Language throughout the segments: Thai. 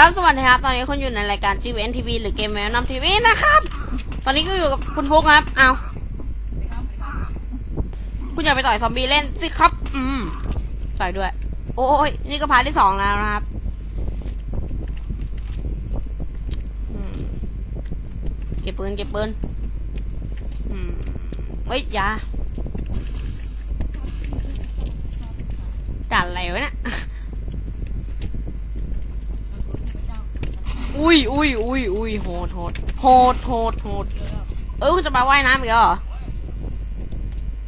ครับสวัสดีครับ ตอนนี้คุณอยู่ในรายการ GVN TV หรือเกมแมวนำทีวีนะครับ ตอนนี้ก็อยู่กับคุณฟุกครับ เอาคุณอย่าไปต่อยซอมบี้เล่นสิครับ อืมต่อยด้วย โอ้ยนี่ก็พาร์ทที่สองแล้วนะครับเก็บปืนเก็บปืนอืมเฮ้ยยาจัดอะไรวะเนี่ย อุ้ยอุ้ยอุ้ยอุ้ยโหดโหดโหดโหดโหดเออคุณจะมาว่ายน้ำอีกเหรอ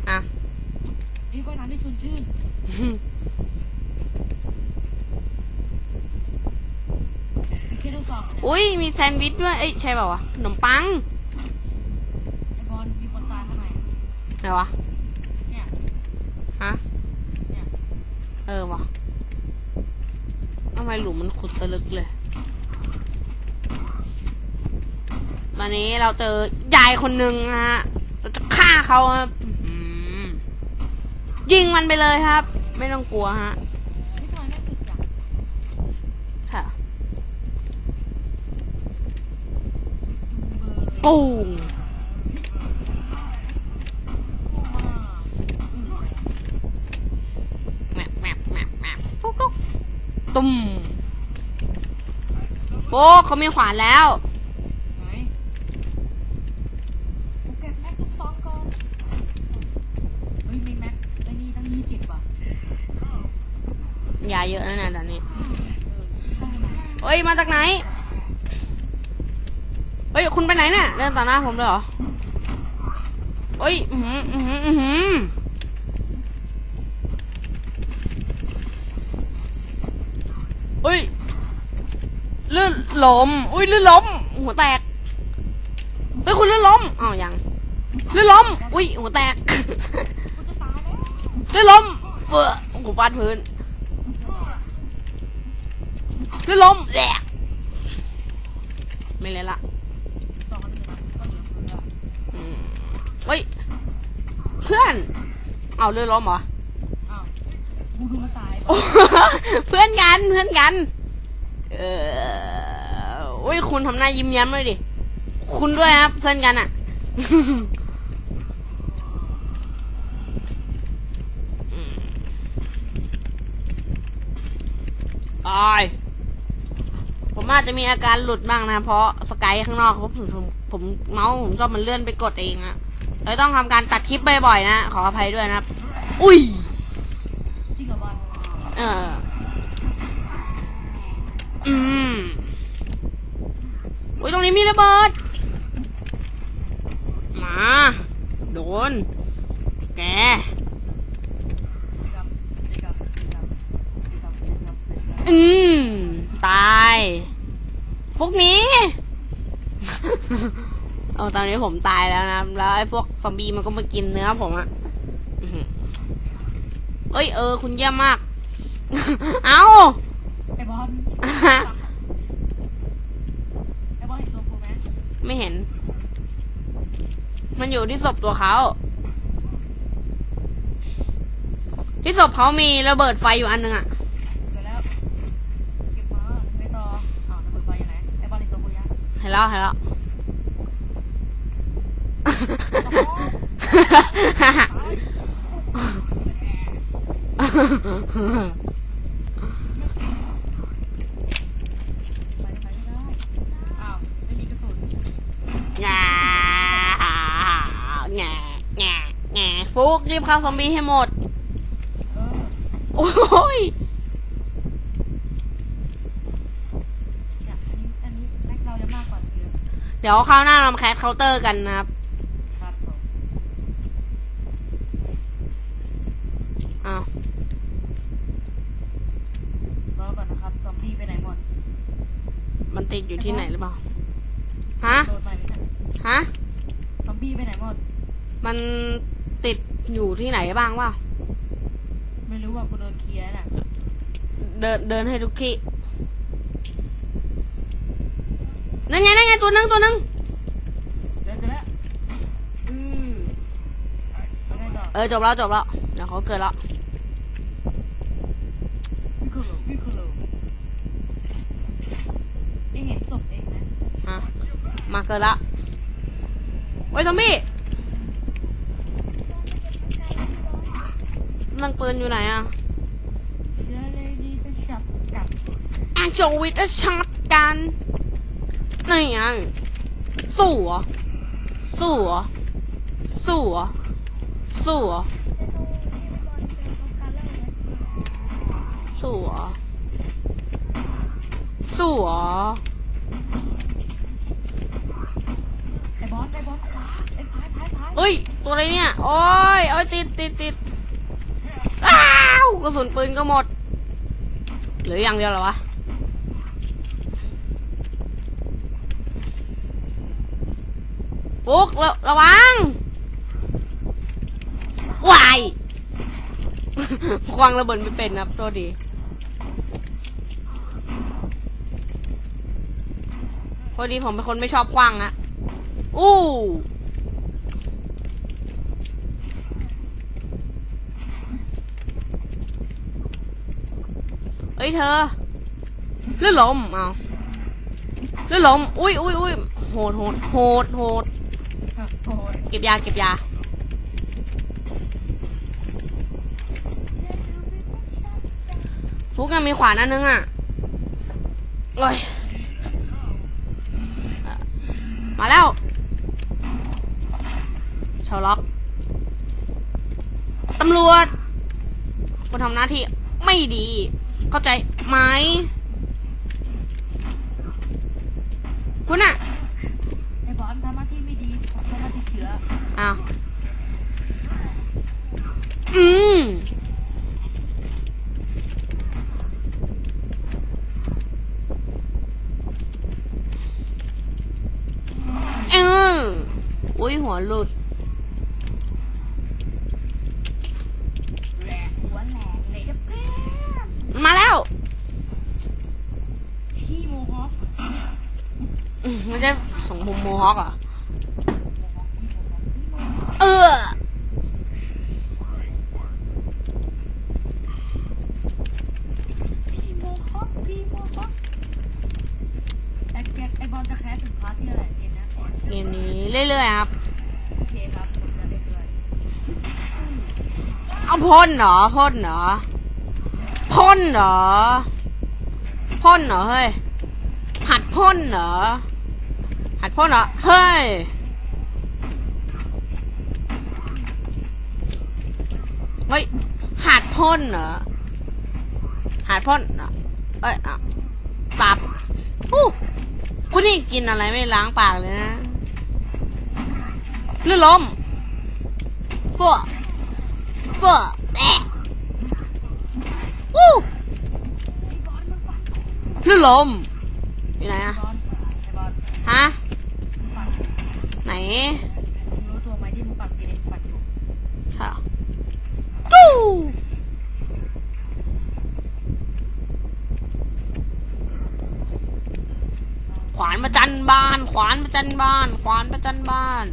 อะนี่ว่ายน้ำได้ชวนชื่นมีแค่ทดสอบอุ้ยมีแซนด์วิชด้วยเอ้ยใช่เปล่าวะขนมปังไอ้บอลมีคนตายข้างในไหนวะเนี่ยฮะเนี่ยเออวะทำไมหลุมมันขุดสลึกเลย ตอนนี้เราเจอยายคนหนึ่งนะฮะ เราจะฆ่าเขาครับอื้อหือยิงมันไปเลยครับ ไม่ต้องกลัวฮะไม่ทำไมไม่อึดจังค่ะเบอร์ปุ้งมาอึดแมปแมปแมปแมปฟุกฟุกตุ้มโอ้เขามีขวานแล้ว ไหนกูเก็บแม็กลูกซองก่อนเฮ้ยมีแม็กไอ้นี่ตั้งยี่สิบอะ ยาเยอะนะเนี่ยตอนนี้เฮ้ย มาจากไหน เฮ้ย คุณไปไหนเนี่ย เดินต่อหน้าผมเลยเหรอเฮ้ย อือหืออือหืออือหือเฮ้ยลื่นล้มอุ้ยลื่นล้ม หัวแตก เฮ้ย คุณลื่นล้มอ้าวยังลื่นล้ม อุ้ย หัวแตกลื่นล้มเบ้ออ้โหฟาดพื้น ลื่นล้มแหลกไม่เลยละซองหนึ่งนะก็เหลือเฟือเฮ้ย เพื่อน เอาลื่นล้มเหรออ้าวกูดูมันตายโอ้เพื่อนกันเพื่อนกัน เอออุ้ยคุณทำหน้ายิ้มแย้มเลยดิ คุณด้วยครับเพื่อนกันอะตาย มอาจจะมีอาการหลุดบ้างนะ เพราะสกายข้างนอกผมผมผมผมเมาส์ผมชอบมันเลื่อนไปกดเองอะเลยต้องทำการตัดคลิปบ่อยๆนะ ขออภัยด้วยนะอุ้ยเอออออืมอุ้ยตรงนี้มีระเบิด มา โดน แกอืม ตาย พวกนี้ เอาตอนนี้ผมตายแล้วนะ แล้วไอ้พวกซอมบี้มันก็มากินเนื้อผมอะอื้อหือเอ้ยเออ คุณเยี่ยมมาก เอาไอ้บอลไอ้บอลเห็นตัวกูไหมไม่เห็น มันอยู่ที่ศพตัวเขา ที่ศพเขามีระเบิดไฟอยู่อันหนึงอะ นแล้วเห็นแล้วไปไปไม่ได้อ้าวไม่มีกระสุนงาแงแงแงฟุกรีบฆ่าซอมบี้ให้หมดเออโอ้ยเนี่ยอันนี้อันนี้แม็กเราจะมากกว่าเยอะ เดี๋ยวคราวหน้าเรามาแคสเคาน์เตอร์กันนะครับครับผมอ้าวรอก่อนนะครับซอมบี้ไปไหนหมดมันติดอยู่ที่ไหนหรือเปล่า ฮะ โดนไปไหมเนี่ยฮะ ซอมบี้ไปไหนหมด มันติดอยู่ที่ไหนบ้างวะไม่รู้ว่ากูโดนเคลียร์น่ะ เดินเดินให้ทุกที่ นั่นไงนั่นไงตัวนึงตัวนึงเดี๋ยวจะแล้วอือแล้วไงต่อเออจบแล้วจบแล้วเดี๋ยวเขาเกิดแล้ววิคโลวิคโลมาเกินละเฮ้ยซอมบี้นั่งปืนอยู่ไหนอะเชื้อเลยดีจะฉับกับแอนโจวิทช็อตกัน นี่ไงสู้เหรอสู้เหรอสู้เหรอสู้เหรอสู้เหรอสู้เหรอไอ้บอสไอ้บอสขวาไอ้ซ้ายซ้ายซ้ายเอ้ย ตัวอะไรเนี่ย โอ้ยโอ้ยติดติดติดอ้าวกระสุนปืนก็หมด เหลืออย่างเดียวเหรอวะ ปุ๊กระระวังวายควางระเบิดไม่เป็นนะโทษดีพอดีผมเป็นคนไม่ชอบควางนะอู้เอ้ยเธอเลื่อนลมเอาเลื่อนลมอุ้ยอุ้ยอุ้ยโหดโหดโหดโหด โอ้ยเก็บยาเก็บยา ฟุกยังมีขวานอันนึงอะโอ้ยมาแล้วชาวล็อกตำรวจคนทำหน้าที่ไม่ดี เข้าใจไหมคุณอะำหน้าที่ไม่ดีผมาที่เชื้ออ้าวอืมเอออุ้ยหัวหลุด หัวแหลกเลยจะเพื่อนมาแล้ว ขี้โมฮอคอืมไม่ใช่สงผมโมฮอคเหรอะ โมฮอคขี้โมฮอค เออพีโมฮอคพี่โมฮอคไอ้แกไอ้บอลจะแคสถึงพาร์ทที่อะไรเกมนะเกมนี้เรื่อยๆครับเอาพ่นเหรอพ่นเหรอพ่นเหรอพ่นเหรอเฮ้ยหัดพ่นเหรอหัดพ่นเหรอเฮ้ย เฮ้ยหัดพ่นเหรอหัดพ่นเอ้ยอะตับอู้คุณนี่กินอะไรไม่ล้างปากเลยนะลื่นล้มพวกเบอร์แตะวู้ไอ้บอลมันฝันลื่นล้มอยู่ไหนอะฮะไหน มึงรู้ตัวไหมที่มึงฝันกินเองฝันอยู่ ใช่เหรอจู้ขวานประจันบาน ข วานประจันบาน ขวานประจันบาน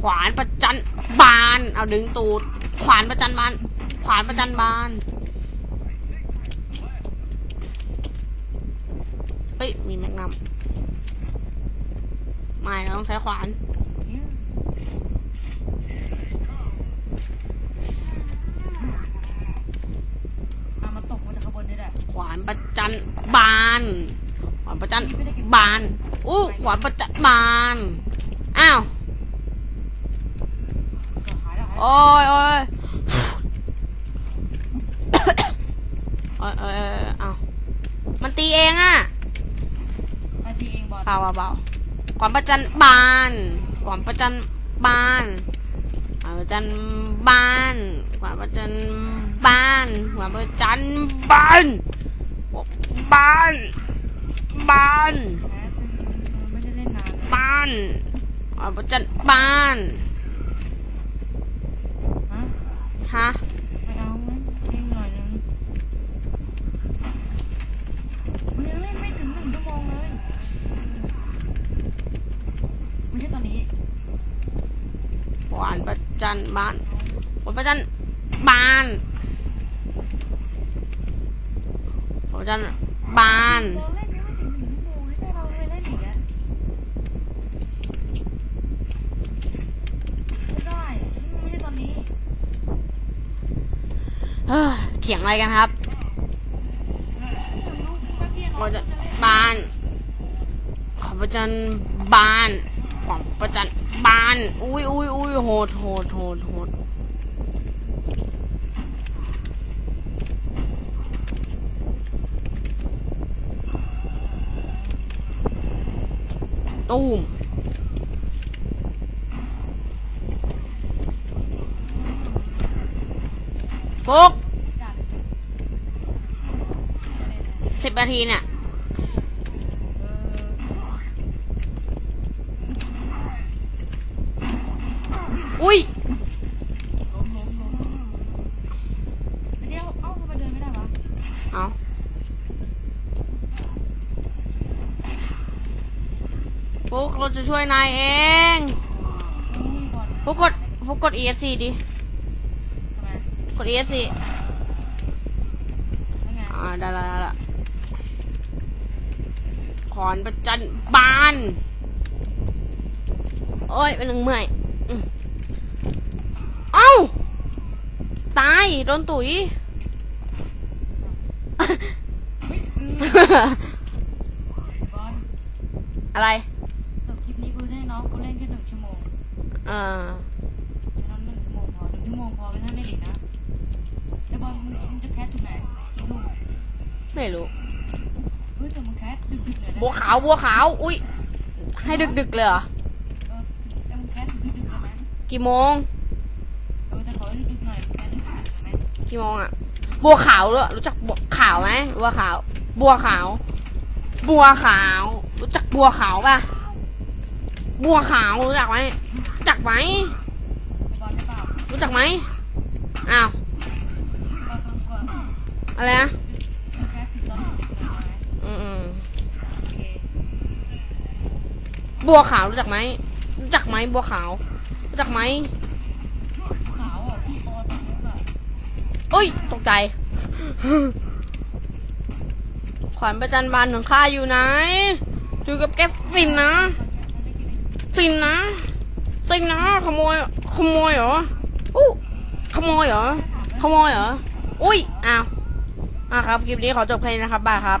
ขวานประจันบาน เอาดึงตูด ขวานประจันบาน ขวานประจันบาน เฮ้ย มีแมกนัมไม่เราต้องใช้ขวานเนี่ยอะมันตกมาจากข้างบนนี่แหละขวานประจันบานข วานประจันบานอู้ขวานประจันบานอ้าวก็หายแล้วหายแล้วโอ้ยโอ้ยโอ้ยโอ้ยโอ้ยอ้าวมันตีเองอะไปตีเองบอลเบาเบาเบาขวานประจันบานขวานประจันบานขวานประจันบานขวานประจันบานขวานประจันบานบาน บานแพ้มันไม่ได้เล่นนานเลยบ้านขวานประจันบานฮะฮะไม่เอาเล่นเองหน่อยนึงมันยังเล่นไม่ถึงหนึ่งชั่วโมงเลยไม่ใช่ตอนนี้ขวานประจันบานขวานประจันบานขวานประจันบาน เราเล่นยังไม่ถึงหนึ่งชั่วโมงเลยแต่เราไปเล่นอีกแล้ว ถียงอะไรกันครับปราจะจะเล่นบานขอประจันบานขอประจันบาน อุ้ยอุ้ยอุ้ยโหดโหดโหดโหดตูมฟก บนาทีเนี่ยเอออุ้ยล้มล้มล้มเดี๋ยวเอ้าทำไมเดินไม่ได้วะเอาฟุกเราจะช่วยนายเองอุ้ยบอลฟุกกดฟุกกด ESC ดิทำไมกด ESC ยังไงอ่าได้ละได้ละ ขอนประจันบาน โอ้ยเป็นหนึ่งเมื่อยอืมเอ้า ตายโดนตุ๋ยเฮ้ยอือบอลอะไรจบคลิปนี้กูจะให้น้องกูเล่นแค่หนึ่งชั่วโมงเออให้น้องหนึ่งชั่วโมงพอหนึ่งชั่วโมงพอไม่ท่านได้อีกนะไอ้บอลมึงมึงจะแคสถึงไหนกี่ทุ่มไม่รู้ เฮ้ยแต่มึงแค สดึกๆหน่อยนะบัวขาวบัวขาว อุ้ยให้ดึกๆเลยเหรอเออแต่มึงแคสดึกๆได้ไหมกี่โมง เออจะขอให้ดึกๆหน่อยแคสดึกๆได้ไหมกี่โมงอะบัวขาวด้วยรู้จักบัวขาวไหมบัวขาว บัวขาว บัวขาว รู้จักบัวขาวป่ะบัวขาวรู้จักไหมรู้จักไหมไอ้บอลได้เปล่ารู้จักไหมอ้าวบอลก่อน อะไรนะ มึงแคสถึงตอนดึกๆหน่อยไหม อืม โอเค ๆ บัวขาวรู้จักไหมรู้จักไหมบัวขาวรู้จักไหมขาวอะพี่ปอตรงนี้อะอุ้ยตกใจขวัญประจันบานของข้าอยู่ไหนอยู่กับแกสินนะสินนะสินนะขโมยขโมยเหรออู้ขโมยเหรอขโมยเหรออุ้ยอ้าวอะครับคลิปนี้ขอจบแค่นี้นะครับบ้าครับ